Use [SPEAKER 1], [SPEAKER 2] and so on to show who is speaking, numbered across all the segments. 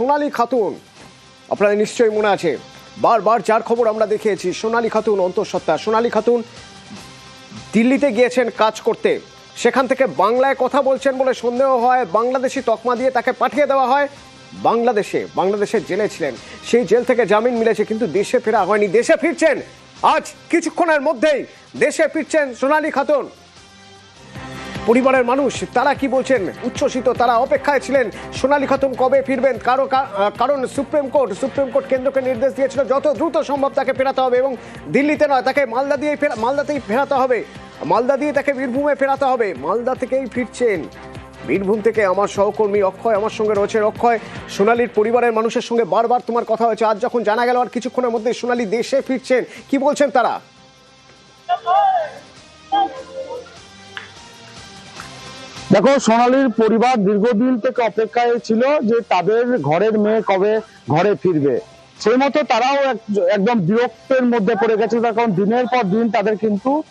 [SPEAKER 1] সোনালী খাতুন। আপনাদের নিশ্চয়ই মনে আছে। বারবার যার খবর আমরা দেখিয়েছি, সোনালি খাতুন অন্তঃসত্ত্বা। সোনালি খাতুন দিল্লিতে গিয়েছেন কাজ করতে। সেখান থেকে বাংলায় কথা বলছেন বলে সন্দেহ হয়। বাংলাদেশি তকমা দিয়ে তাকে পাঠিয়ে দেওয়া হয়। বাংলাদেশে বাংলাদেশের জেলে ছিলেন। সেই জেল থেকে জামিন মিলেছে, কিন্তু দেশে ফেরা হয়নি। দেশে ফিরছেন। আজ কিছুক্ষণের মধ্যেই দেশে ফিরছেন সোনালি খাতুন। পরিবারের মানুষ, তারা কি বলছেন? উচ্ছ্বসিত, তারা অপেক্ষায় ছিলেন। সোনালী খাতুন কবে ফিরবেন? কারও কারণ সুপ্রিম কোর্ট সুপ্রিম কোর্ট কেন্দ্রকে নির্দেশ দিয়েছিল, যত দ্রুত সম্ভব তাকে ফেরাতে হবে এবং দিল্লিতে নয়, তাকে মালদা দিয়ে মালদাতেই ফেরাতে হবে। মালদা দিয়ে তাকে বীরভূমে ফেরাতে হবে। মালদা থেকেই ফিরছেন। বীরভূম থেকে আমার সহকর্মী অক্ষয় আমার সঙ্গে রয়েছে অক্ষয়, সোনালীর পরিবারের মানুষের সঙ্গে বারবার তোমার কথা হয়েছে। আজ যখন জানা গেল আর কিছুক্ষণের মধ্যে সোনালী দেশে ফিরছেন, কি বলছেন তারা?
[SPEAKER 2] দেখো, সোনালীর পরিবার দীর্ঘদিন থেকে অপেক্ষায় ছিল যে তাদের ঘরের মেয়ে কবে ঘরে ফিরবে। সেই মতো তারাও এক- একদম বিরক্তের মধ্যে পড়ে গেছে কারণ দিনের পর দিন তাদের কিন্তু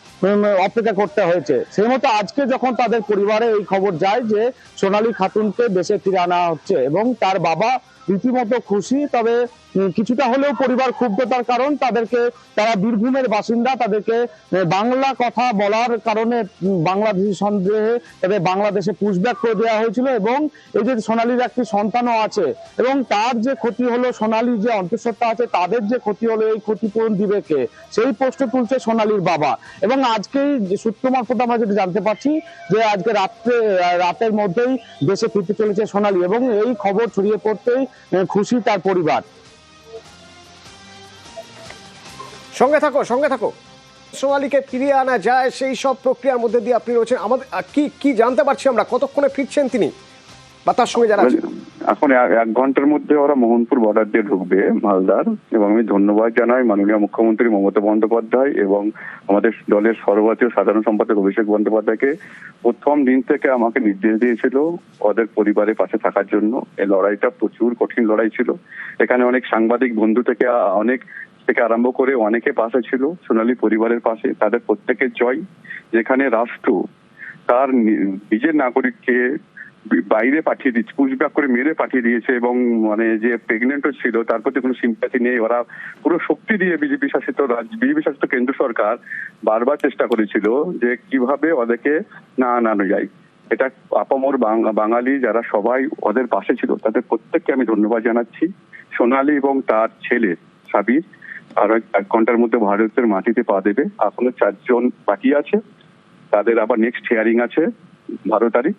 [SPEAKER 2] অপেক্ষা করতে হয়েছে। সেই মতো আজকে যখন তাদের পরিবারে এই খবর যায় যে সোনালী খাতুনকে দেশে ফিরে আনা হচ্ছে এবং তার বাবা রীতিমতো খুশি, তবে কিছুটা হলেও পরিবার ক্ষুব্ধতার কারণ তাদেরকে, তারা বীরভূমের বাসিন্দা, তাদেরকে বাংলা কথা বলার কারণে বাংলাদেশি সন্দেহে তাদের বাংলাদেশে পুশব্যাক করে দেওয়া হয়েছিল এবং এই যে সোনালীর একটি সন্তানও আছে এবং তার যে ক্ষতি হলো সোনালী যে অন্তঃসত্ত্বা আছে, তাদের যে ক্ষতি হলো এই ক্ষতিপূরণ দিবে কে? সেই প্রশ্ন তুলছে সোনালীর বাবা। এবং আজকেই সূত্র মারফত আমরা যেটা জানতে পারছি যে আজকে রাত্রে রাতের মধ্যেই দেশে ফিরতে চলেছে সোনালি এবং এই খবর ছড়িয়ে পড়তেই খুশি তার পরিবার।
[SPEAKER 1] সঙ্গে থাকো সঙ্গে থাকো। সোনালীকে ফিরিয়ে আনা যায় সেই সব প্রক্রিয়ার মধ্যে দিয়ে আপনি রয়েছেন। আমাদের কি কি জানতে পারছি আমরা? কতক্ষণে ফিরছেন তিনি? বা তার সঙ্গে যারা আছেন?
[SPEAKER 3] এখন এক ঘণ্টার মধ্যে ওরা মোহনপুর বর্ডার দিয়ে ঢুকবে, মালদার। এবং আমি ধন্যবাদ জানাই মাননীয় মুখ্যমন্ত্রী মমতা বন্দ্যোপাধ্যায় এবং আমাদের দলের সর্বভারতীয় সাধারণ সম্পাদক অভিষেক বন্দ্যোপাধ্যায়কে। প্রথম দিন থেকে আমাকে নির্দেশ দিয়েছিল ওদের পরিবারের পাশে থাকার জন্য। এই লড়াইটা প্রচুর কঠিন লড়াই ছিল। এখানে অনেক সাংবাদিক বন্ধু থেকে, অনেক থেকে আরম্ভ করে অনেকে পাশে ছিল, সোনালী পরিবারের পাশে। তাদের প্রত্যেকের জয় যেখানে রাষ্ট্র তার নিজের নাগরিককে বাইরে পাঠিয়ে দিচ্ছে, পুষব্যাক করে মেরে পাঠিয়ে দিয়েছে এবং মানে যে প্রেগনেন্টও ছিল, তার প্রতি কোনো সিম্পাথি নেই। ওরা পুরো শক্তি দিয়ে বিজেপি শাসিত রাজ্য বিজেপি শাসিত কেন্দ্র সরকার বারবার চেষ্টা করেছিল যে কীভাবে ওদেরকে না আনানো যায়। এটা আপামর বাঙালি যারা সবাই ওদের পাশে ছিল, তাদের প্রত্যেককে আমি ধন্যবাদ জানাচ্ছি। সোনালী এবং তার ছেলে সাবির আরও এক ঘণ্টার মধ্যে ভারতের মাটিতে পা দেবে। এখনও চারজন বাকি আছে। তাদের আবার নেক্সট হিয়ারিং আছে, বারো তারিখ।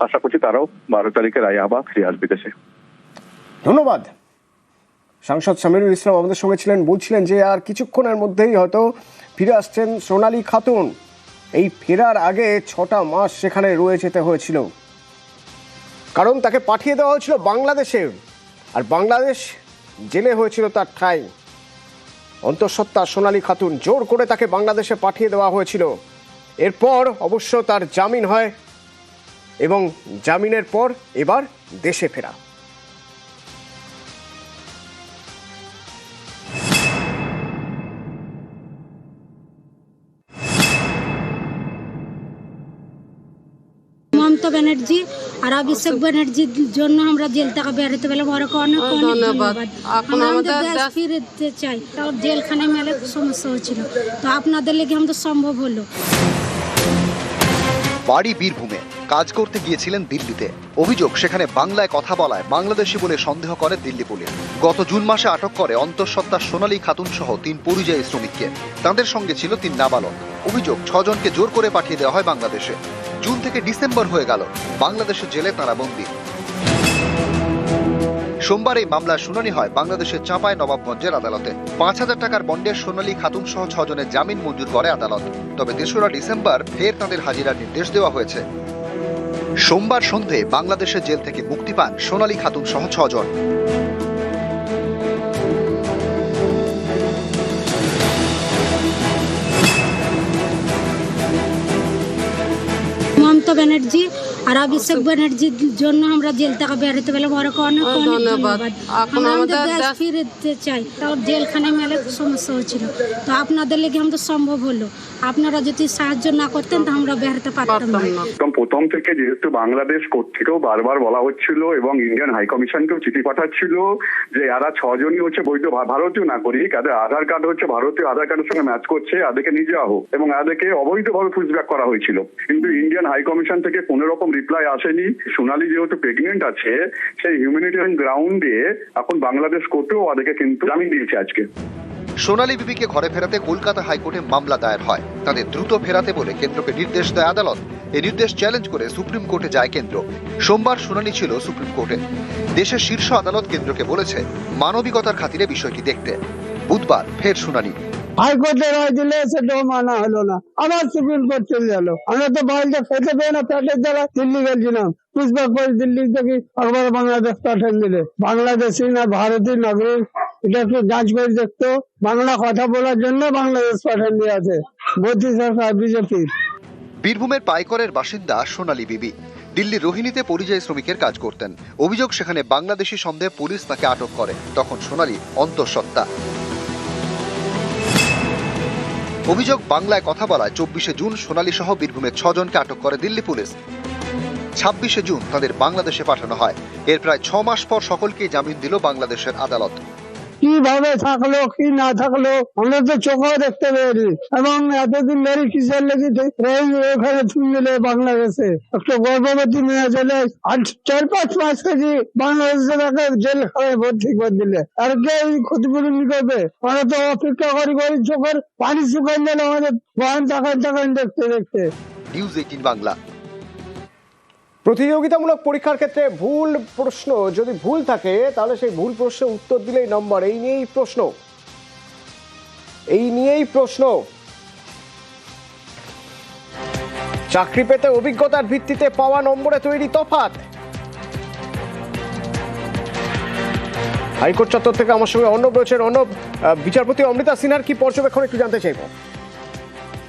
[SPEAKER 3] আশা করছি তারাও বারো তারিখের রায় আবার ফিরে আসবে দেশে।
[SPEAKER 1] ধন্যবাদ। সাংসদ সামিরুল ইসলাম আমাদের সঙ্গে ছিলেন, বলছিলেন যে আর কিছুক্ষণের মধ্যেই হয়তো ফিরে আসছেন সোনালী খাতুন। এই ফেরার আগে ছটা মাস সেখানে রয়ে যেতে হয়েছিল। কারণ তাকে পাঠিয়ে দেওয়া হয়েছিল বাংলাদেশে। আর বাংলাদেশ জেলে হয়েছিল তার ঠাঁই। অন্তঃসত্ত্বা সোনালী খাতুন জোর করে তাকে বাংলাদেশে পাঠিয়ে দেওয়া হয়েছিল। এরপর অবশ্য তার জামিন হয় এবং জামিনের পর এবার দেশে ফেরা।
[SPEAKER 4] মমতা ব্যানার্জি আর অভিষেক ব্যানার্জির জন্য আমরা জেল থেকে বেরোতে পেলাম। ওরা অনেক অনেক
[SPEAKER 5] ধন্যবাদ।
[SPEAKER 4] আমাদের দেশ- ফিরতে চাই। তাও জেলখানায় মেলে সমস্যা হচ্ছিল। তো আপনাদের লেগে আমাদের সম্ভব হলো।
[SPEAKER 6] বাড়ি বীরভূমে। কাজ করতে গিয়েছিলেন দিল্লিতে। অভিযোগ, সেখানে বাংলায় কথা বলায় বাংলাদেশি বলে সন্দেহ করে দিল্লি পুলিশ। গত জুন মাসে আটক করে অন্তঃসত্ত্বা সোনালী খাতুন সহ তিন পরিযায়ী শ্রমিককে। তাদের সঙ্গে ছিল তিন নাবালক। অভিযোগ, ছজনকে জোর করে পাঠিয়ে দেওয়া হয় বাংলাদেশে। জুন থেকে ডিসেম্বর হয়ে গেল। বাংলাদেশের জেলে তারা বন্দী। সোমবার এই মামলার শুনানি হয় বাংলাদেশের চাঁপাই নবাবগঞ্জের আদালতে। পাঁচ হাজার টাকার বন্ডের সোনালী খাতুন সহ ছজনের জামিন মঞ্জুর করে আদালত। তবে তেসরা ডিসেম্বর ফের তাদের হাজিরার নির্দেশ দেওয়া হয়েছে। সোমবার সন্ধে বাংলাদেশের জেল থেকে মুক্তি পান সোনালী খাতুন সহ ছজন।
[SPEAKER 4] মমতা ব্যানার্জি আর অভিষেক ব্যানার্জির জন্য আমরা জেল থেকে বেরোতে পেলাম। ওরকম অনেক অনেক
[SPEAKER 5] ধন্যবাদ।
[SPEAKER 4] ধন্যবাদ। আমরা
[SPEAKER 5] আমাদের
[SPEAKER 4] দেশ
[SPEAKER 5] দেশ-
[SPEAKER 4] ফিরে যেতে চাই। তাও জেলখানায় মেলে সমস্যা হচ্ছিল। তো আপনাদের লেগে আমাদের সম্ভব হলো। আপনারা যদি সাহায্য না করতেন তো আমরা বেরোতে পারতাম
[SPEAKER 5] পারতাম
[SPEAKER 4] না।
[SPEAKER 3] প্রথম থেকে যেহেতু বাংলাদেশ কোর্ট থেকেও বারবার বলা হচ্ছিল এবং ইন্ডিয়ান হাই কমিশনকেও চিঠি পাঠাচ্ছিল যে এরা ছজনই হচ্ছে বৈধ ভারতীয় নাগরিক। এদের আধার কার্ড হচ্ছে ভারতীয় আধার কার্ডের সঙ্গে ম্যাচ করছে। এদেরকে নিয়ে যাওয়া হোক এবং এদেরকে অবৈধভাবে পুষব্যাক করা হয়েছিল। কিন্তু ইন্ডিয়ান হাই কমিশন থেকে কোনো রকম রিপ্লাই আসেনি। সোনালি যেহেতু প্রেগনেন্ট আছে, সেই হিউম্যানিটেরিয়ান গ্রাউন্ডে এখন বাংলাদেশ কোর্টেও ওদেরকে কিন্তু জামিন দিয়েছে আজকে।
[SPEAKER 6] সোনালী বিবিকে ঘরে ফেরাতে কলকাতা হাইকোর্টে মামলা দায়ের হয়। তাদের দ্রুত ফেরাতে বলে কেন্দ্রকে নির্দেশ দেয় আদালত। এই নির্দেশ চ্যালেঞ্জ করে সুপ্রিম কোর্টে যায় কেন্দ্র। সোমবার শুনানি ছিল সুপ্রিম কোর্টে। দেশের শীর্ষ আদালত কেন্দ্রকে বলেছে, মানবিকতার খাতিরে বিষয়টি দেখতে। বুধবার ফের শুনানি
[SPEAKER 2] হাইকোর্টে রায় দিলে সেটাও মানা হলো না। আবার সুপ্রিম কোর্ট চলে গেল। আমরা তো বাইরে খেতে পেয়ে না, পেটের দ্বারা দিল্লি গেছিলাম। পুষ্পাক করে দিল্লি থেকে একবার বাংলাদেশ পাঠান দিলে। বাংলাদেশি না ভারতীয় নাগরিক এটা একটু যাঞ্চ করে দেখতো। বাংলা কথা বলার জন্য বাংলাদেশ পাঠান দিয়ে আছে। মোদী সরকার বিজেপির
[SPEAKER 6] বীরভূমের পাইকরের বাসিন্দা সোনালী বিবি। দিল্লির রোহিণীতে পরিযায়ী শ্রমিকের কাজ করতেন। অভিযোগ, সেখানে বাংলাদেশি সন্দেহে পুলিশ তাকে আটক করে। তখন সোনালী অন্তঃসত্ত্বা। অভিযোগ, বাংলায় কথা বলায় চব্বিশে জুন সোনালী সহ বীরভূমের ছজনকে আটক করে দিল্লি পুলিশ। ছাব্বিশে জুন তাদের বাংলাদেশে পাঠানো হয়। এর প্রায় ছ মাস পর সকলকেই জামিন দিল বাংলাদেশের আদালত।
[SPEAKER 2] কীভাবে থাকল, কি না থাকল, আমরা তো চোখেও দেখতে পেয়েছি এবং এতদিন ধরে কিসের লেগে ওখানে বাংলাদেশে? একটা গর্ভবতী মেয়ে চলে চার পাঁচ মাস থেকে বাংলাদেশে তাকে জেল খানায় ভর্তি করে দিলে। আর কে ক্ষতিপূরণ করবে আমরা তো অপেক্ষা করি করি চোখের পানি শুকান দিলে আমাদের বাহন তাকান তাকান দেখতে দেখতে।
[SPEAKER 6] নিউজ এইটিন বাংলা
[SPEAKER 1] প্রতিযোগিতামূলক পরীক্ষার ক্ষেত্রে ভুল প্রশ্ন যদি ভুল থাকে, তাহলে সেই ভুল প্রশ্নের উত্তর দিলেই নম্বর। এই নিয়েই প্রশ্ন। এই নিয়েই প্রশ্ন। চাকরি পেতে অভিজ্ঞতার ভিত্তিতে পাওয়া নম্বরে তৈরি তফাৎ। হাইকোর্ট চত্বর থেকে আমার সঙ্গে অর্ণব রয়েছেন। অর্ণব বিচারপতি অমৃতা সিনহার কি পর্যবেক্ষণ একটু জানতে চাইব?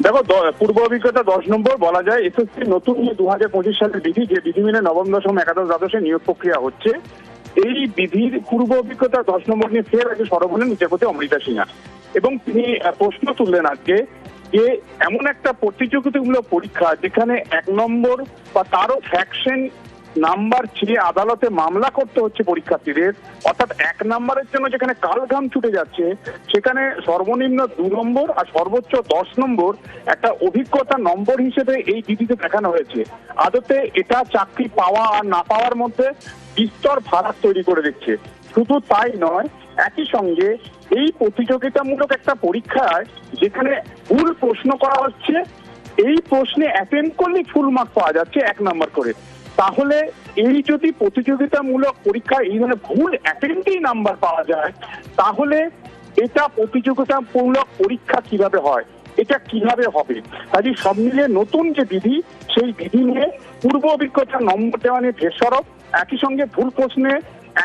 [SPEAKER 7] দেখো পূর্ব অভিজ্ঞতা দশ নম্বর, বলা যায় এসএসসি নতুন যে দু হাজার পঁচিশ সালের বিধি, যে বিধি মেনে নবম, দশম, একাদশ দ্বাদশে নিয়োগ প্রক্রিয়া হচ্ছে, এই বিধির পূর্ব অভিজ্ঞতা দশ নম্বর নিয়ে ফের আগে সরব হলেন বিচারপতি অমৃতা সিনহা। এবং তিনি প্রশ্ন তুললেন আজকে যে এমন একটা প্রতিযোগিতামূলক পরীক্ষা যেখানে এক নম্বর বা তারও ফ্যাকশন নাম্বার চেয়ে আদালতে মামলা করতে হচ্ছে পরীক্ষার্থীদের। অর্থাৎ এক নাম্বারের জন্য যেখানে কালঘাম ছুটে যাচ্ছে, সেখানে সর্বনিম্ন দু নম্বর আর সর্বোচ্চ দশ নম্বর একটা অভিজ্ঞতা নম্বর হিসেবে এই বিধিতে দেখানো হয়েছে। আদতে এটা চাকরি পাওয়া আর না পাওয়ার মধ্যে বিস্তর ফারাক তৈরি করে দিচ্ছে। শুধু তাই নয়, একই সঙ্গে এই প্রতিযোগিতামূলক একটা পরীক্ষায় যেখানে ভুল প্রশ্ন করা হচ্ছে, এই প্রশ্নে অ্যাটেন্ড করলে ফুল মার্ক পাওয়া যাচ্ছে এক নাম্বার করে। তাহলে এই যদি প্রতিযোগিতামূলক পরীক্ষায় এই ধরনের ভুল অ্যাটেন্ডেই নাম্বার পাওয়া যায়, তাহলে এটা প্রতিযোগিতামূলক পরীক্ষা কীভাবে হয়? এটা কীভাবে হবে? কাজে সব মিলিয়ে নতুন যে বিধি, সেই বিধি নিয়ে পূর্ব অভিজ্ঞতা নম্বর দেওয়া নিয়ে একই সঙ্গে ভুল প্রশ্নে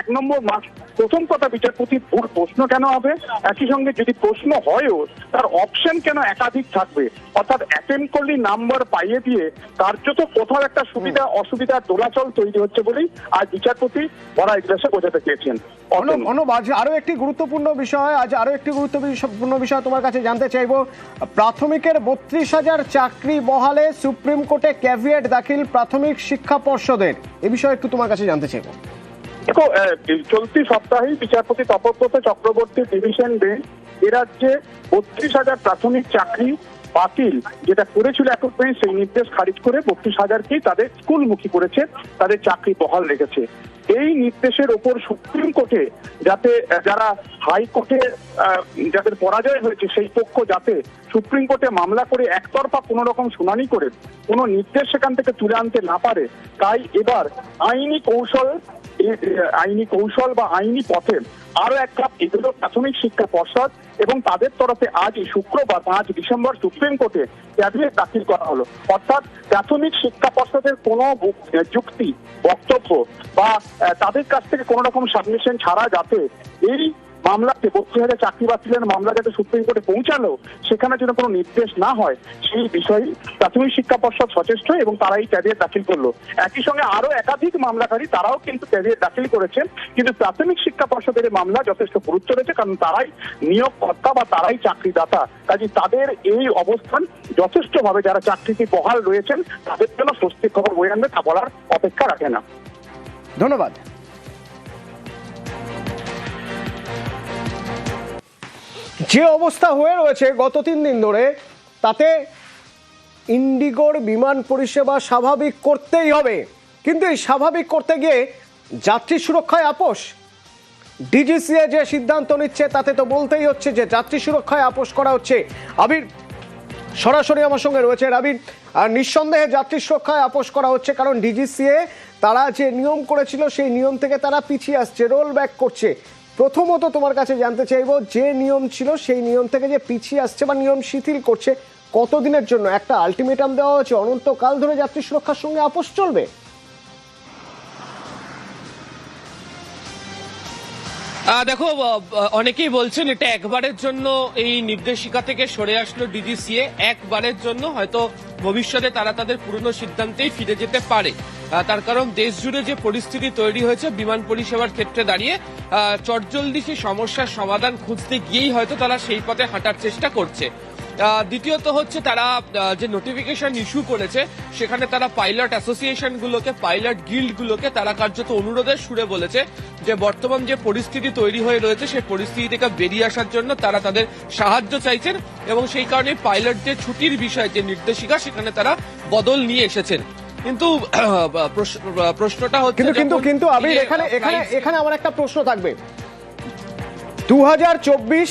[SPEAKER 7] এক নম্বর মার্ক প্রথম কথা বিচারপতি ভুল প্রশ্ন কেন হবে? একই সঙ্গে যদি প্রশ্ন হয়ও তার অপশন কেন একাধিক থাকবে? অর্থাৎ অ্যাটেন্ড করলে নাম্বার পাইয়ে দিয়ে কার্যত কোথাও একটা সুবিধা অসুবিধার দোলাচল তৈরি হচ্ছে বলেই আজ বিচারপতি বড় ইতিহাসে বোঝাতে চেয়েছেন।
[SPEAKER 1] অনুপ আজ আরও একটি গুরুত্বপূর্ণ বিষয় আজ আরও একটি গুরুত্বপূর্ণ বিষয় তোমার কাছে জানতে চাইব। প্রাথমিকের বত্রিশ হাজার চাকরি বহালে সুপ্রিম কোর্টে ক্যাভিয়েট দাখিল প্রাথমিক শিক্ষা পর্ষদের। এ বিষয়ে একটু তোমার কাছে জানতে চাইব।
[SPEAKER 7] দেখো চলতি সপ্তাহেই বিচারপতি তপব্রত চক্রবর্তী ডিভিশন বেঞ্চ এ রাজ্যে বত্রিশ হাজার প্রাথমিক চাকরি বাতিল, যেটা করেছিল একক বেঞ্চ সেই নির্দেশ খারিজ করে বত্রিশ হাজারকেই তাদের স্কুলমুখী করেছে, তাদের চাকরি বহাল রেখেছে। এই নির্দেশের ওপর সুপ্রিম কোর্টে যাতে, যারা হাইকোর্টে যাদের পরাজয় হয়েছে সেই পক্ষ যাতে সুপ্রিম কোর্টে মামলা করে একতরফা কোনো রকম শুনানি করে, কোনো নির্দেশ সেখান থেকে তুলে আনতে না পারে, তাই এবার আইনি কৌশল আইনি কৌশল বা আইনি পথে আরও এক ধাপ এগুলো প্রাথমিক শিক্ষা পর্ষদ এবং তাদের তরফে আজ শুক্রবার পাঁচ ডিসেম্বর সুপ্রিম কোর্টে ক্যাবিনেট দাখিল করা হলো। অর্থাৎ প্রাথমিক শিক্ষা পর্ষদের কোনো যুক্তি, বক্তব্য বা তাদের কাছ থেকে কোনো রকম সাবমিশন ছাড়া যাতে এই মামলা যে বত্রিশ হাজার চাকরি পাচ্ছিলেন মামলা যাতে সুপ্রিম কোর্টে পৌঁছালো, সেখানে যেন কোনো নির্দেশ না হয়, সেই বিষয়ে প্রাথমিক শিক্ষা পর্ষদ সচেষ্ট এবং তারা এই ক্যারিয়ার দাখিল করল। একই সঙ্গে আরও একাধিক মামলাকারী তারাও কিন্তু ক্যারিয়ার দাখিল করেছেন, কিন্তু প্রাথমিক শিক্ষা পর্ষদের মামলা যথেষ্ট গুরুত্ব রয়েছে, কারণ তারাই নিয়োগকর্তা বা তারাই চাকরিদাতা। কাজে তাদের এই অবস্থান যথেষ্টভাবে যারা চাকরিতে বহাল রয়েছেন, তাদের জন্য স্বস্তির খবর বয়ে আনবে তা বলার অপেক্ষা রাখে না।
[SPEAKER 1] ধন্যবাদ। যে অবস্থা হয়ে রয়েছে গত তিন দিন ধরে, তাতে ইন্ডিগোর বিমান পরিষেবা স্বাভাবিক করতেই হবে। কিন্তু এই স্বাভাবিক করতে গিয়ে যাত্রী সুরক্ষায় আপোষ? ডিজিসিএ যে সিদ্ধান্ত নিচ্ছে, তাতে তো বলতেই হচ্ছে যে যাত্রী সুরক্ষায় আপোষ করা হচ্ছে। আবির, সরাসরি আমার সঙ্গে রয়েছে রাবির আর নিঃসন্দেহে যাত্রী সুরক্ষায় আপোষ করা হচ্ছে, কারণ ডিজিসিএ তারা যে নিয়ম করেছিল, সেই নিয়ম থেকে তারা পিছিয়ে আসছে রোল ব্যাক করছে। প্রথমত তোমার কাছে জানতে চাইব, যে নিয়ম ছিল সেই নিয়ম থেকে যে পিছিয়ে আসছে বা নিয়ম শিথিল করছে কতদিনের জন্য? একটা আলটিমেটাম দেওয়া হয়েছে, অনন্তকাল ধরে যাত্রী সুরক্ষার সঙ্গে আপোষ চলবে।
[SPEAKER 5] দেখো অনেকেই বলছেন এটা একবারের জন্য এই নির্দেশিকা থেকে সরে আসলো ডিজিসিএ একবারের জন্য হয়তো ভবিষ্যতে তারা তাদের পুরনো সিদ্ধান্তেই ফিরে যেতে পারে। তার কারণ দেশ জুড়ে যে পরিস্থিতি তৈরি হয়েছে, বিমান পরিষেবার ক্ষেত্রে দাঁড়িয়ে চটজলদি সেই সমস্যার সমাধান খুঁজতে গিয়েই হয়তো তারা সেই পথে হাঁটার চেষ্টা করছে। দ্বিতীয়ত হচ্ছে তারা যে নোটিফিকেশন ইস্যু করেছে, সেখানে তারা পাইলট অ্যাসোসিয়েশন গুলোকে পাইলট গিল্ড গুলোকে তারা কার্যত অনুরোধের সুরে বলেছে যে, বর্তমান যে পরিস্থিতি তৈরি হয়ে রয়েছে, সেই পরিস্থিতি থেকে বেরিয়ে আসার জন্য তারা তাদের সাহায্য চাইছেন এবং সেই কারণে পাইলট যে ছুটির বিষয়, যে নির্দেশিকা, সেখানে তারা বদল নিয়ে এসেছেন। কিন্তু প্রশ্নটা হচ্ছে
[SPEAKER 1] কিন্তু কিন্তু কিন্তু আবির এখানে এখানে এখানে আমার একটা প্রশ্ন থাকবে। দু হাজার চব্বিশ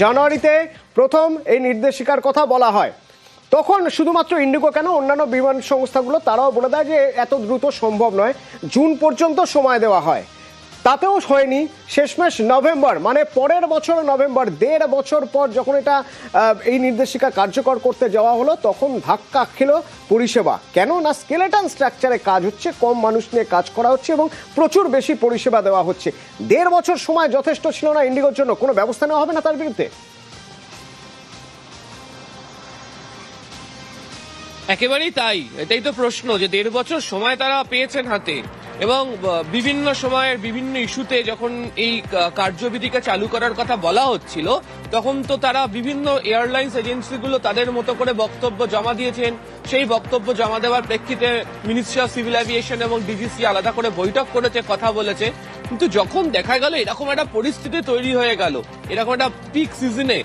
[SPEAKER 1] জানুয়ারিতে প্রথম এই নির্দেশিকার কথা বলা হয়। তখন শুধুমাত্র ইন্ডিগো কেন? অন্যান্য বিমান সংস্থাগুলো তারাও বলে দেয় যে এত দ্রুত সম্ভব নয়। জুন পর্যন্ত সময় দেওয়া হয়। তাতেও হয়নি শেষমেশ নভেম্বর মানে পরের বছর নভেম্বর, দেড় বছর পর যখন এটা এই নির্দেশিকা কার্যকর করতে যাওয়া হলো, তখন ধাক্কা খেলো পরিষেবা। কেন না স্কেলেটন স্ট্রাকচারে কাজ হচ্ছে, কম মানুষ নিয়ে কাজ করা হচ্ছে এবং প্রচুর বেশি পরিষেবা দেওয়া হচ্ছে। দেড় বছর সময় যথেষ্ট ছিল না ইন্ডিগোর জন্য, কোনো ব্যবস্থা নেওয়া হবে না তার বিরুদ্ধে?
[SPEAKER 5] একেবারেই তাই, এটাই তো প্রশ্ন যে দেড় বছর সময় তারা পেয়েছেন হাতে। এবং বিভিন্ন সময়ের বিভিন্ন ইস্যুতে যখন এই কার্যবিধিকে চালু করার কথা বলা হচ্ছিল, তখন তো তারা বিভিন্ন এয়ারলাইন্স এজেন্সিগুলো তাদের মতো করে বক্তব্য জমা দিয়েছেন। সেই বক্তব্য জমা দেওয়ার প্রেক্ষিতে মিনিস্ট্রি অফ সিভিল অ্যাভিয়েশন এবং ডিজিসি আলাদা করে বৈঠক করেছে, কথা বলেছে। কিন্তু যখন দেখা গেল, এরকম একটা পরিস্থিতি তৈরি হয়ে গেল, এরকম একটা পিক সিজনে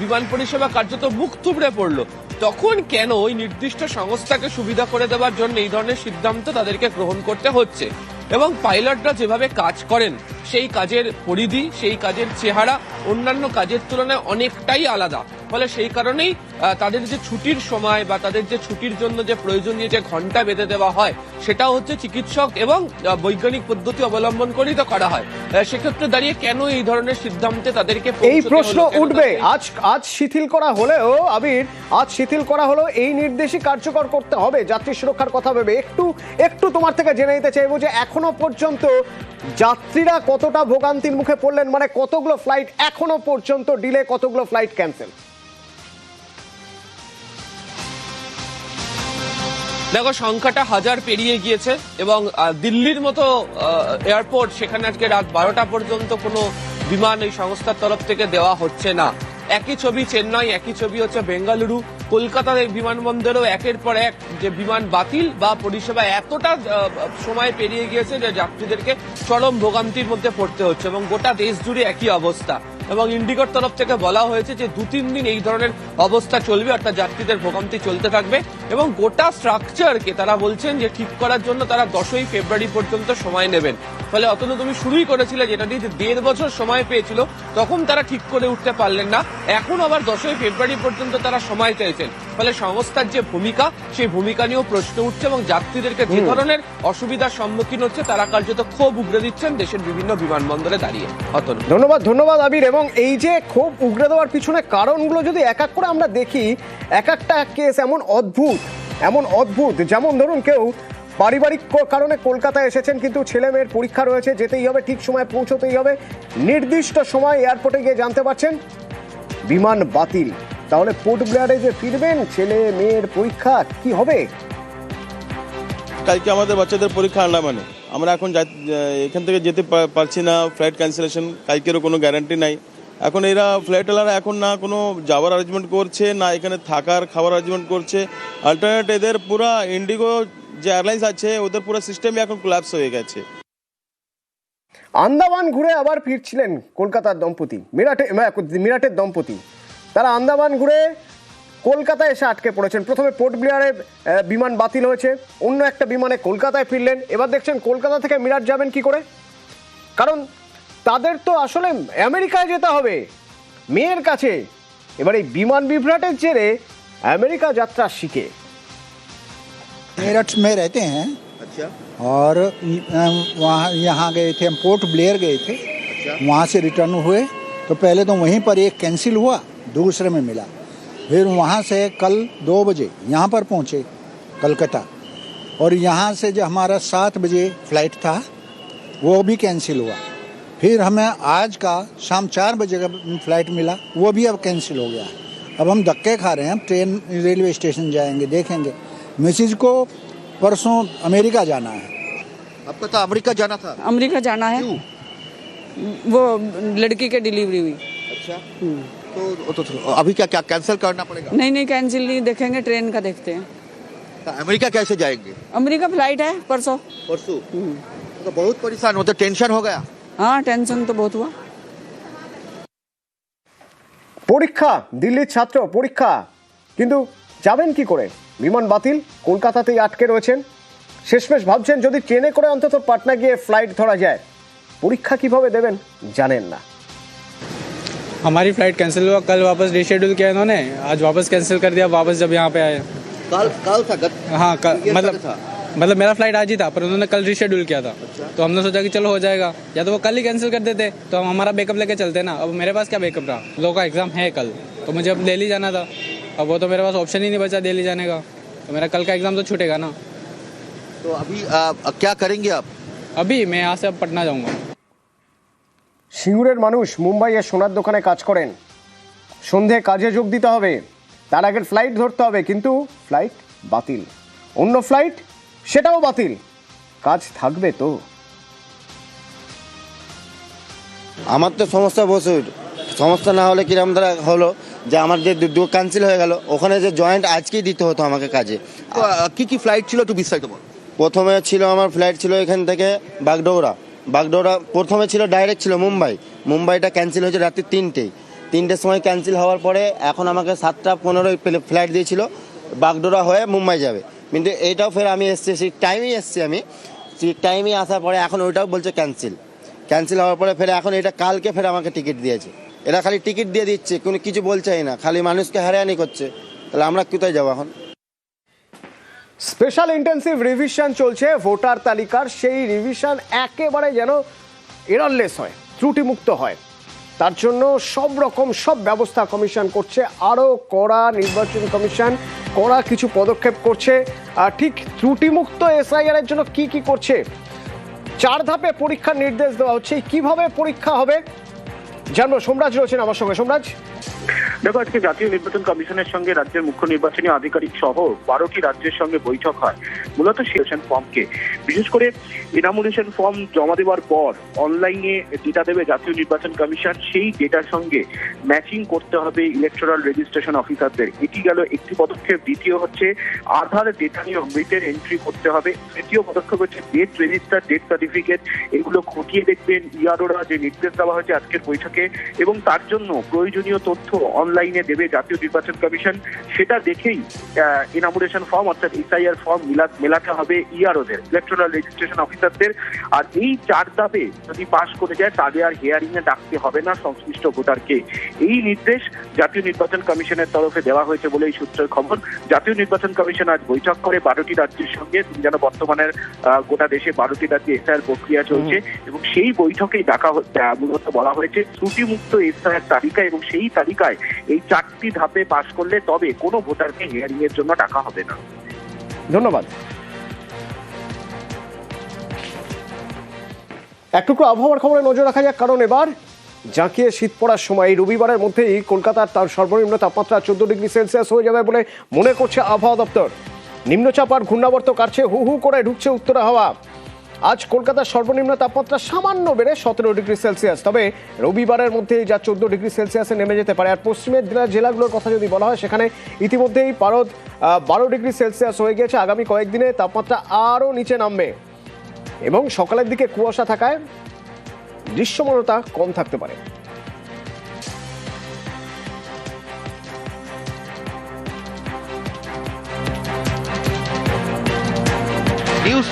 [SPEAKER 5] বিমান পরিষেবা কার্যত মুখ থুবড়ে পড়ল। তখন কেন ওই নির্দিষ্ট সংস্থাকে সুবিধা করে দেওয়ার জন্য এই ধরনের সিদ্ধান্ত তাদেরকে গ্রহণ করতে হচ্ছে? এবং পাইলটরা যেভাবে কাজ করেন, সেই কাজের পরিধি, সেই কাজের চেহারা অন্যান্য কাজের তুলনায় অনেকটাই আলাদা। ফলে সেই কারণেই তাদের যে ছুটির সময় বা তাদের যে ছুটির জন্য যে প্রয়োজনীয় যে ঘণ্টা বেঁধে দেওয়া হয় সেটা হচ্ছে চিকিৎসক এবং বৈজ্ঞানিক পদ্ধতি অবলম্বন করেই তো করা হয়। সেক্ষেত্রে দাঁড়িয়ে কেন এই ধরনের সিদ্ধান্তে তাদেরকে
[SPEAKER 1] এই প্রশ্ন উঠবে। আজ আজ শিথিল করা হলেও আবির আজ শিথিল করা হলো এই নির্দেশই কার্যকর করতে হবে। যাত্রী সুরক্ষার কথা ভেবে একটু একটু তোমার থেকে জেনে নিতে চাইব যে এখনও পর্যন্ত যাত্রীরা কতটা ভোগান্তির মুখে পড়লেন মানে কতগুলো ফ্লাইট এখনও পর্যন্ত ডিলে কতগুলো ফ্লাইট ক্যান্সেল
[SPEAKER 5] দেখো, সংখ্যাটা হাজার পেরিয়ে গিয়েছে এবং দিল্লির মতো এয়ারপোর্ট সেখানে আজকে রাত বারোটা পর্যন্ত কোনো বিমান এই সংস্থার তরফ থেকে দেওয়া হচ্ছে না। একই ছবি চেন্নাই, একই ছবি হচ্ছে বেঙ্গালুরু। কলকাতার এই বিমানবন্দরেও একের পর এক যে বিমান বাতিল বা পরিষেবা এতটা সময় পেরিয়ে গিয়েছে যে যাত্রীদেরকে চরম ভোগান্তির মধ্যে পড়তে হচ্ছে এবং গোটা দেশ জুড়ে একই অবস্থা। এবং ইন্ডিগোর তরফ থেকে বলা হয়েছে যে দু তিন দিন এই ধরনের অবস্থা চলবে, অর্থাৎ যাত্রীদের ভোগান্তি চলতে থাকবে। এবং গোটা স্ট্রাকচারকে তারা বলছেন যে ঠিক করার জন্য তারা দশই ফেব্রুয়ারি পর্যন্ত সময় নেবেন। ফলে অতন্ত তুমি শুরুই করেছিলে যেটা দিয়ে যে দেড় বছর সময় পেয়েছিল, তখন তারা ঠিক করে উঠতে পারলেন না। এখন আবার দশই ফেব্রুয়ারি পর্যন্ত তারা সময় চাইছেন। ফলে সংস্থার যে ভূমিকা সেই ভূমিকা নিয়েও প্রশ্ন উঠছে এবং যাত্রীদেরকে যে ধরনের অসুবিধার সম্মুখীন হচ্ছে তারা কার্যত ক্ষোভ উগড়ে দিচ্ছেন দেশের বিভিন্ন বিমানবন্দরে দাঁড়িয়ে। অতনু।
[SPEAKER 1] ধন্যবাদ ধন্যবাদ আবির। এবং এই যে ক্ষোভ উগড়ে দেওয়ার পিছনে কারণগুলো যদি এক এক করে আমরা দেখি এক একটা কেস এমন অদ্ভুত এমন অদ্ভুত। যেমন ধরুন কেউ পারিবারিক কারণে কলকাতায় এসেছেন কিন্তু ছেলে মেয়ের পরীক্ষা রয়েছে যেতেই হবে ঠিক সময় পৌঁছতেই হবে। নির্দিষ্ট সময় এয়ারপোর্টে গিয়ে জানতে পারছেন বিমান বাতিল। তাহলে পোর্ট ব্লেয়ারে যে ফিরবেন ছেলে মেয়ের পরীক্ষা কি হবে?
[SPEAKER 8] কালকে আমাদের বাচ্চাদের পরীক্ষা আন্ডামানে আমরা এখন এখান থেকে যেতে পারছি না ফ্লাইট ক্যান্সেলেশন কালকেরও কোনো গ্যারান্টি নাই। এখন এরা ফ্লাইট ফ্লাইটওয়ালারা এখন না কোনো যাওয়ার অ্যারেঞ্জমেন্ট করছে না এখানে থাকার খাওয়ার অ্যারেঞ্জমেন্ট করছে। অল্টারনেট এদের পুরা ইন্ডিগো যে এয়ারলাইন্স আছে ওদের পুরো সিস্টেমই এখন কোলাপস হয়ে গেছে।
[SPEAKER 1] আন্দামান ঘুরে আবার ফিরছিলেন কলকাতার দম্পতি মিরাটে মিরাটের দম্পতি। তারা আন্দামান ঘুরে কলকাতায় এসে আটকে পড়েছেন প্রথমে পোর্ট ব্লেয়ারে আহ, বিমান বাতিল হয়েছে অন্য একটা বিমানে কলকাতায় ফিরলেন এবার দেখছেন কলকাতা থেকে মিরাট যাবেন কি করে কারণ তাদের তো আসলে আমেরিকায় যেতে হবে মেয়ের কাছে এবার এই বিমান বিভ্রাটের জেরে আমেরিকা যাত্রা শিখে
[SPEAKER 9] मेरठ में रहते हैं
[SPEAKER 10] আচ্ছা
[SPEAKER 9] और अम, वहाँ यहाँ गए थे हम पोर्ट ब्लेयर गए थे वहाँ से रिटर्न हुए तो पहले तो वहीं पर एक कैंसिल हुआ दूसरे में मिला। फिर वहाँ से कल दो बजे यहाँ पर पहुँचे कलकत्ता। और यहाँ से जो हमारा सात बजे फ़्लाइट था वो भी कैंसिल हुआ। फिर हमें आज का शाम चार बजे का फ़्लाइट मिला वो भी अब कैंसिल हो गया। अब हम धक्के खा रहे हैं ट्रेन रेलवे स्टेशन जाएँगे देखेंगे। मिसिज को परसों अमेरिका जाना है।
[SPEAKER 10] आपका तो अमेरिका जाना था।
[SPEAKER 11] अमेरिका जाना है। वो लड़की की डिलीवरी हुई।
[SPEAKER 10] अच्छा। तो, तो, तो अभी क्या क्या कैंसिल करना पड़ेगा
[SPEAKER 11] नहीं नहीं कैंसिल नहीं देखेंगे ट्रेन का देखते हैं
[SPEAKER 10] तो अमेरिका कैसे जाएंगे
[SPEAKER 11] अमेरिका फ्लाइट है परसों
[SPEAKER 10] परसों तो बहुत परेशान होते टेंशन हो गया
[SPEAKER 11] हाँ टेंशन तो बहुत हुआ
[SPEAKER 1] পরীক্ষা দিল্লির ছাত্র পরীক্ষা কিন্তু যাবেন কি করে বিমান বাতিল কলকাতাতেই আটকে রয়েছেন শেষমেশ ভাবছেন যদি ট্রেনে করে অন্তত পাটনা গিয়ে ফ্লাইট ধরা যায় পরীক্ষা কিভাবে দেবেন জানেন না
[SPEAKER 12] हमारी फ़्लाइट कैंसिल हुआ कल वापस रिशेड्यूल किया इन्होंने। आज वापस कैंसिल कर दिया वापस जब यहाँ पे आए।
[SPEAKER 10] कल कल था गत
[SPEAKER 12] हाँ कल, मतलब
[SPEAKER 10] था।
[SPEAKER 12] मतलब मेरा फ़्लाइट आज ही था पर उन्होंने कल रिशेड्यूल किया था। अच्छा। तो हमने सोचा कि चलो हो जाएगा। या तो वो कल ही कैंसिल कर देते तो हम हमारा बैकअप लेके चलते ना। अब मेरे पास क्या बैकअप रहा? लोगों का एग्ज़ाम है कल तो मुझे अब दिल्ली जाना था। अब वो तो मेरे पास ऑप्शन ही नहीं बचा दिल्ली जाने का। तो मेरा कल का एग्ज़ाम तो छूटेगा ना।
[SPEAKER 10] तो अभी क्या करेंगे आप?
[SPEAKER 12] अभी मैं यहाँ से अब पटना जाऊँगा।
[SPEAKER 1] সিঙ্গুরের মানুষ মুম্বাইয়ে সোনার দোকানে কাজ করেন। সন্ধে কাজে যোগ দিতে হবে। তার আগের ফ্লাইট ধরতে হবে কিন্তু ফ্লাইট বাতিল। অন্য ফ্লাইট সেটাও বাতিল। কাজ থাকবে তো।
[SPEAKER 13] আমার তো সমস্যা প্রচুর। সমস্যা না হলে কিরম ধরা হলো যে আমার যে ক্যান্সেল হয়ে গেল ওখানে যে জয়েন্ট আজকেই দিতে হতো আমাকে কাজে।
[SPEAKER 10] কি কি ফ্লাইট ছিল একটু বিস্তারিত বল।
[SPEAKER 13] প্রথমে ছিল আমার ফ্লাইট ছিল এখান থেকে বাগডোগরা। বাগডোগরা প্রথমে ছিল ডাইরেক্ট ছিল মুম্বাই। মুম্বাইটা ক্যান্সেল হয়েছে রাত্রি তিনটেই তিনটের সময় ক্যান্সেল হওয়ার পরে এখন আমাকে সাতটা পনেরোই ফ্লাইট দিয়েছিল বাগডোরা হয়ে মুম্বাই যাবে। কিন্তু এইটাও ফের আমি এসছি, সেই টাইমেই এসছি আমি। সেই টাইমেই আসার পরে এখন ওইটাও বলছে ক্যান্সেল ক্যান্সেল হওয়ার পরে ফের এখন এটা কালকে ফের আমাকে টিকিট দিয়েছে। এরা খালি টিকিট দিয়ে দিচ্ছে, কোনো কিছু বলছেই না, খালি মানুষকে হ্যারানি করছে। তাহলে আমরা কোথায় যাব এখন?
[SPEAKER 1] স্পেশাল ইন্টেন্সিভ রিভিশন চলছে, ভোটার তালিকার সেই রিভিশন একেবারে যেন এরললেস হয়, ত্রুটিমুক্ত হয়। তার জন্য সব রকম সব ব্যবস্থা কমিশন করছে, আরও কড়া নির্বাচন কমিশন, কড়া কিছু পদক্ষেপ করছে। আর ঠিক ত্রুটিমুক্ত এসআইআর এর জন্য কি কি করছে? চার ধাপে পরীক্ষার নির্দেশ দেওয়া হচ্ছে, কীভাবে পরীক্ষা হবে? জানব। সোমরাজ রয়েছেন আমার সঙ্গে। সোমরাজ?
[SPEAKER 14] দেখো, আজকে জাতীয় নির্বাচন কমিশনের সঙ্গে রাজ্যের মুখ্য নির্বাচনী আধিকারিক সহ বারোটি রাজ্যের সঙ্গে বৈঠক হয়, মূলত সিলেকশন ফর্মকে। বিশেষ করে ইনামুলেশন ফর্ম জমা দেওয়ার পর অনলাইনে ডেটা দেবে জাতীয় নির্বাচন কমিশন, সেই ডেটার সঙ্গে ম্যাচিং করতে হবে ইলেকট্রাল রেজিস্ট্রেশন অফিসারদের এটি গেল একটি পদক্ষেপ। দ্বিতীয় হচ্ছে আধার ডেটা নিয়ে অমৃতের এন্ট্রি করতে হবে। তৃতীয় পদক্ষেপ হচ্ছে ডেট রেজিস্টার ডেট সার্টিফিকেট এগুলো খতিয়ে দেখবেন। ইয়ারোরা যে নির্দেশ দেওয়া হয়েছে আজকের বৈঠকে, এবং তার জন্য প্রয়োজনীয় তথ্য অনলাইনে দেবে জাতীয় নির্বাচন কমিশন সেটা দেখেই ইনামুলেশন ফর্ম অর্থাৎ এসআইআর ফর্ম মেলাতে হবে ইআরওদের ইলেকট্রাল রেজিস্ট্রেশন অফিসারদের আর এই চার ধাপে যদি পাশ করে যায় তাদের আর হিয়ারিং এ ডাকতে হবে না সংশ্লিষ্ট ভোটারকে। এই নির্দেশ জাতীয় নির্বাচন কমিশনের তরফে দেওয়া হয়েছে বলে এই সূত্রের খবর। জাতীয় নির্বাচন কমিশন আজ বৈঠক করে বারোটি রাজ্যের সঙ্গে। তুমি জানো বর্তমানের গোটা দেশে বারোটি রাজ্যে এসআইআর প্রক্রিয়া চলছে। এবং সেই বৈঠকেই ডাকা মূলত বলা হয়েছে ত্রুটিমুক্ত এসআইআর তালিকা এবং সেই তালিকায় এই চারটি ধাপে পাশ করলে তবে কোনো ভোটারকে হিয়ারিং এর জন্য ডাকা হবে না।
[SPEAKER 1] ধন্যবাদ। একটুকু আবহাওয়ার খবরে নজর রাখা যাক, কারণ এবার জাঁকিয়ে শীত পড়ার সময়। এই রবিবারের মধ্যেই কলকাতার তার সর্বনিম্ন তাপমাত্রা চোদ্দ ডিগ্রি সেলসিয়াস হয়ে যাবে বলে মনে করছে আবহাওয়া দপ্তর। নিম্নচাপ আর ঘূর্ণাবর্ত কাটছে হু হু করে, ঢুকছে উত্তরা হাওয়া। আজ কলকাতার সর্বনিম্ন তাপমাত্রা সামান্য বেড়ে সতেরো ডিগ্রি সেলসিয়াস। তবে রবিবারের মধ্যেই যা চোদ্দ ডিগ্রি সেলসিয়াসে নেমে যেতে পারে। আর পশ্চিমের জেলা- জেলাগুলোর কথা যদি বলা হয়, সেখানে ইতিমধ্যেই পারদ বারো ডিগ্রি সেলসিয়াস হয়ে গিয়েছে। আগামী কয়েকদিনে তাপমাত্রা আরও নিচে নামবে এবং সকালের দিকে কুয়াশা থাকায় দৃশ্যমানতা কম থাকতে পারে।
[SPEAKER 6] নিউজ